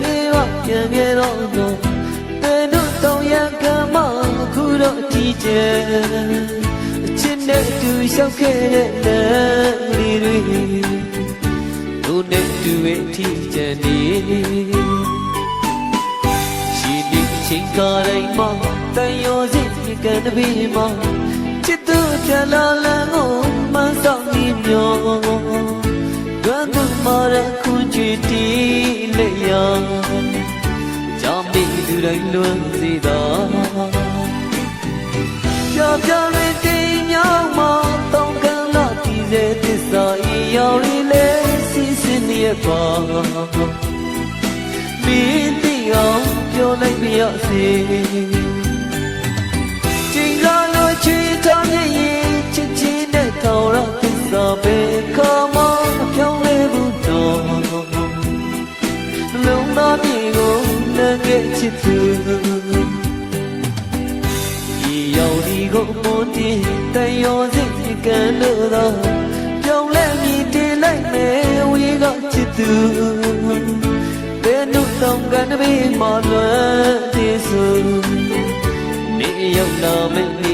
ပြန်ခဲ့ပါပြန်ခဲ့တော့တော့တဲ့တို့တောင်ရကမခုတော့ကြည်ကျဲအချစ်နဲ့တူလျှောက်ခဲ့တဲ့လမ်းလေးတွေတို့နဲ့တူရဲ့ထီကျန်နေရှိနေချိန်ကားတိုင်းမှာတန်ရောစိတ်ကံတပင်းမှာချစ်သူပြန်လာလမ်းကိုမှန်းဆောင်နေမျောတွန်းသူမာ ရခုချီတီလေယာကြောင့်မိသူတိုင်းလွန်စေတာကြောက်ကြောက်လေးတင်မြောက်မှာတောင်းကန်းလာဒီစေသစ္စာဤရောက်ရီလေစီစဉ်နေပါမင်းတိအောင်ပြောလိုက်ပြရစေချိန်လာ လည်းငဲ့ချစ်သူဒီရောက်ဒီကိုမွန်တင်တန်ရောစိတ်ကံလို့တော့ပြောင်းလဲမြည်တင်လိုက်မယ်ဝေးကချစ်သူဘယ်နှုတ်တောင်ကန်တပင်းမလွမ်းသေးဆိုနေရောက်လာမယ့်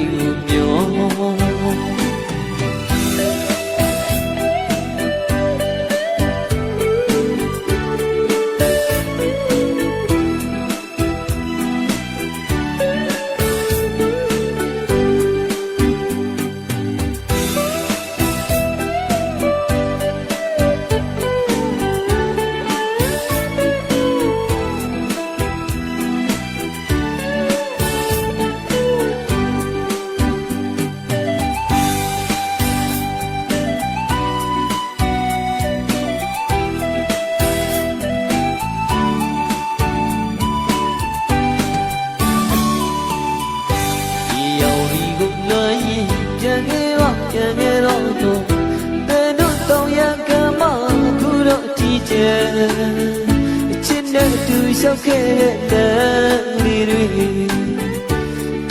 နဲ့တူလျှောက်ခဲ့တဲ့လမ်းလေးတွေ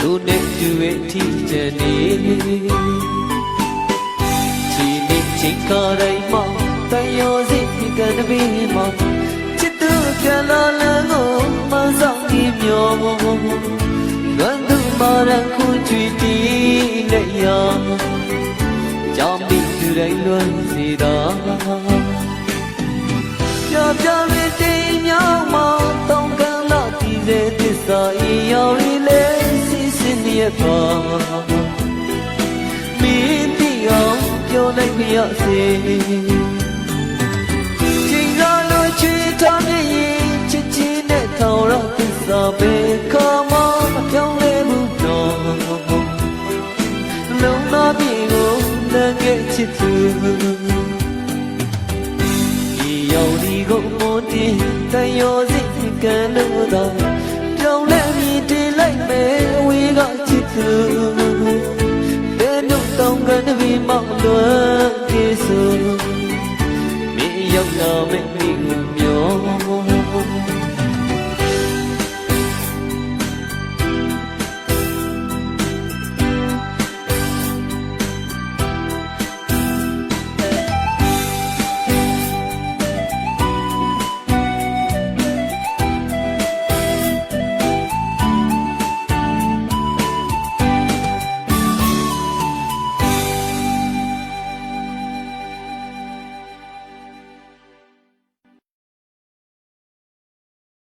တို့နဲ့တူရဲ့ထီကျဲနေချီနေချိန်ခါတိုင်းမှာတန်ရောစိတ်ကံတပင်းမှာချစ်သူပြန်လာလမ်းကိုမဆောင်ဒီမျောလွမ်းသူမာရခုချွေတီလက်ရောကြောင့်မိသူတိုင်းလွမ်းစီတာ စဉ်နေပါမင်းတီအောင်ပြောလိုက်ပြရစေချိန်ကလိုချီထားမြည်ရင်ချစ်ချင်းနဲ့ထောင်ရသစ္စာပဲခမမပြောင်းလဲဘူးတော့လုံးသားပြေကိုလည်းငဲ့ချစ်သူဒီရောက်ဒီကိုမွန်တင်တန်ရောစိတ်ကံလို့တော့ပြောင်းလဲ ရောက်လာမယ့်မိကိုမျော